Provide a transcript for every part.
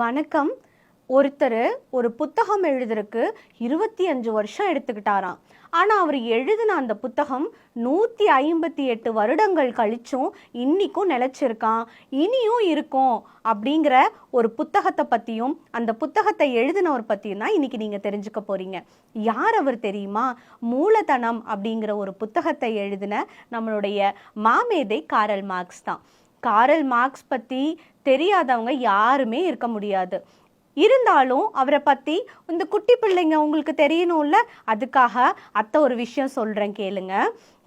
வணக்கம். ஒருத்தர் ஒரு புத்தகம் எழுதுறதுக்கு இருபத்தி அஞ்சு வருஷம் எடுத்துக்கிட்டாராம். ஆனால் அவர் எழுதின அந்த புத்தகம் நூற்றி ஐம்பத்தி எட்டு வருடங்கள் கழிச்சும் இன்றைக்கும் நிலச்சிருக்கான் இனியும் இருக்கும் அப்படிங்கிற ஒரு புத்தகத்தை பற்றியும் அந்த புத்தகத்தை எழுதினவர் பற்றியும் தான் இன்னைக்கு நீங்கள் தெரிஞ்சுக்க போகிறீங்க யார் அவர் தெரியுமா? மூலதனம் அப்படிங்கிற ஒரு புத்தகத்தை எழுதின நம்மளுடைய மாமேதை காரல் மார்க்ஸ் தான். காரல் மார்க்ஸ் பற்றி தெரியாதவங்க யாருமே இருக்க முடியாது. இருந்தாலும் அவரை பற்றி இந்த குட்டி பிள்ளைங்க உங்களுக்கு தெரியணும்ல? அதுக்காக அத்தை ஒரு விஷயம் சொல்கிறேன் கேளுங்க.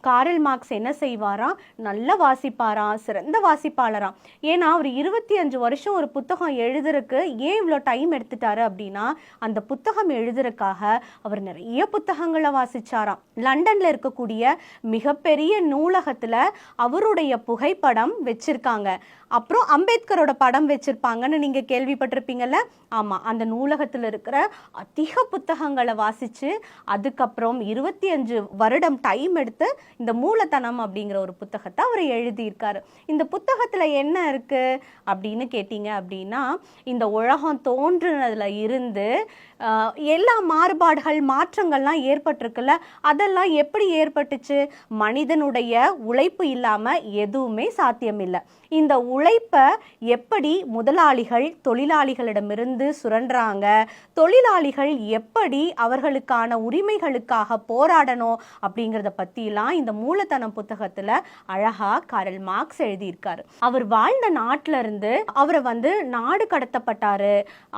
காரல் மார்க்ஸ் என்ன செய்வாராம்? நல்லா வாசிப்பாராம் சிறந்த வாசிப்பாளராம். ஏன்னா அவர் இருபத்தி அஞ்சு வருஷம் ஒரு புத்தகம் எழுதுறதுக்கு ஏன் இவ்வளோ டைம் எடுத்துட்டாரு அப்படின்னா அந்த புத்தகம் எழுதுறதுக்காக அவர் நிறைய புத்தகங்களை வாசிச்சாராம். லண்டனில் இருக்கக்கூடிய மிகப்பெரிய நூலகத்தில் அவருடைய புகைப்படம் வச்சிருக்காங்க. அப்புறம் அம்பேத்கரோட படம் வச்சிருப்பாங்கன்னு நீங்கள் கேள்விப்பட்டிருப்பீங்கல்ல? ஆமாம் அந்த நூலகத்தில் இருக்கிற அதிக புத்தகங்களை வாசித்து அதுக்கப்புறம் இருபத்தி அஞ்சு வருடம் டைம் எடுத்து இந்த மூலதனம் அப்படிங்கிற ஒரு புத்தகத்தை அவர் எழுதியிருக்காரு. இந்த புத்தகத்தில் என்ன இருக்குது அப்படின்னு கேட்டிங்க அப்படின்னா இந்த உலகம் தோன்றுனதில் இருந்து எல்லா மாறுபாடுகள் மாற்றங்கள்லாம் ஏற்பட்டிருக்குல்ல அதெல்லாம் எப்படி ஏற்பட்டுச்சு? மனிதனுடைய உழைப்பு இல்லாமல் எதுவுமே சாத்தியமில்லை. இந்த உழைப்பை எப்படி முதலாளிகள் தொழிலாளிகளிடமிருந்து சுரண்டுறாங்க? தொழிலாளிகள் எப்படி அவர்களுக்கான உரிமைகளுக்காக போராடணும் அப்படிங்கிறத பற்றிலாம் இந்த மூலதனம் புத்தகத்தில் அழகா காரல் மார்க்ஸ் எழுதியிருக்காரு. அவர் வாழ்ந்த நாட்டில இருந்து அவரை வந்து நாடு கடத்தப்பட்டாரு.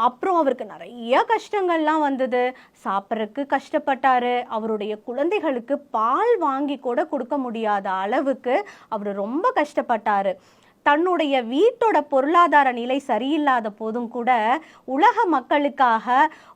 அப்புறம் அவருக்கு நிறைய கஷ்டங்கள்லாம் வந்தது. சாப்பிட்றதுக்கு கஷ்டப்பட்டாரு. அவருடைய குழந்தைகளுக்கு பால் வாங்கி கூட கொடுக்க முடியாத அளவுக்கு அவர் ரொம்ப கஷ்டப்பட்டாரு. தன்னுடைய வீட்டோட பொருளாதார நிலை சரியில்லாத போதும் கூட உலக மக்களுக்காக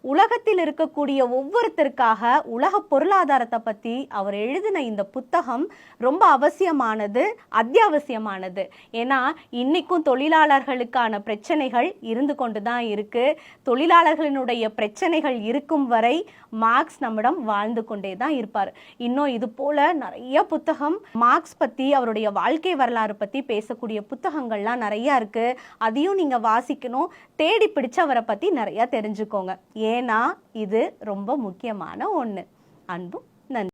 உலகத்தில் இருக்கக்கூடிய ஒவ்வொருத்தருக்காக உலக பொருளாதாரத்தை பற்றி அவர் எழுதின இந்த புத்தகம் ரொம்ப அவசியமானது அத்தியாவசியமானது. ஏன்னா இன்றைக்கும் தொழிலாளர்களுக்கான பிரச்சனைகள் இருந்து கொண்டு தான் இருக்குது தொழிலாளர்களினுடைய பிரச்சனைகள் இருக்கும் வரை மார்க்ஸ் நம்மிடம் வாழ்ந்து கொண்டே தான் இருப்பார். இன்னும் இது போல நிறைய புத்தகம் மார்க்ஸ் பற்றி அவருடைய வாழ்க்கை வரலாறு பற்றி பேசக்கூடிய புத்தகங்கள்லாம் நிறைய இருக்கு. அதையும் நீங்க வாசிக்கணும். தேடி பிடிச்சு அவரை பத்தி நிறைய தெரிஞ்சுக்கோங்க. ஏன்னா இது ரொம்ப முக்கியமான ஒண்ணு. அன்பும் நன்றி.